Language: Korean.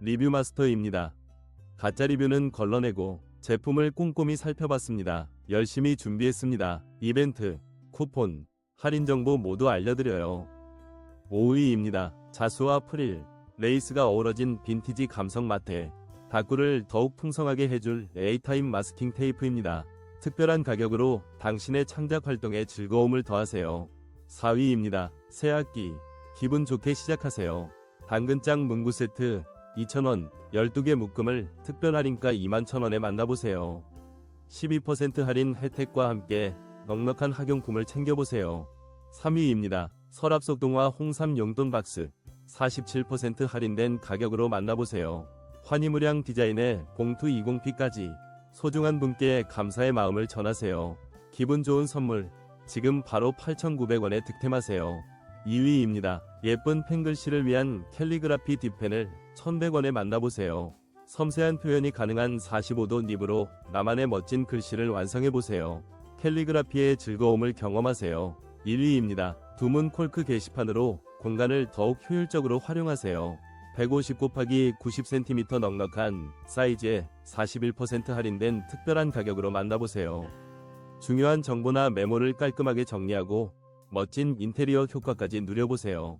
리뷰 마스터입니다. 가짜 리뷰는 걸러내고 제품을 꼼꼼히 살펴봤습니다. 열심히 준비했습니다. 이벤트, 쿠폰, 할인 정보 모두 알려드려요. 5위입니다. 자수와 프릴, 레이스가 어우러진 빈티지 감성 마테, 다꾸를 더욱 풍성하게 해줄 에이타임 마스킹 테이프입니다. 특별한 가격으로 당신의 창작 활동에 즐거움을 더하세요. 4위입니다. 새학기, 기분 좋게 시작하세요. 당근장 문구 세트 2,000원 12개 묶음을 특별 할인가 21,000원에 만나보세요. 12% 할인 혜택과 함께 넉넉한 학용품을 챙겨보세요. 3위입니다. 서랍속동화 홍삼 용돈 박스 47% 할인된 가격으로 만나보세요. 환희무량 디자인의 봉투 20P까지 소중한 분께 감사의 마음을 전하세요. 기분 좋은 선물 지금 바로 8,900원에 득템하세요. 2위입니다. 예쁜 펜글씨를 위한 캘리그라피 딥펜을 1,100원에 만나보세요. 섬세한 표현이 가능한 45도 닙으로 나만의 멋진 글씨를 완성해보세요. 캘리그라피의 즐거움을 경험하세요. 1위입니다. 두문 콜크 게시판으로 공간을 더욱 효율적으로 활용하세요. 150 곱하기 90cm 넉넉한 사이즈에 41% 할인된 특별한 가격으로 만나보세요. 중요한 정보나 메모를 깔끔하게 정리하고 멋진 인테리어 효과까지 누려보세요.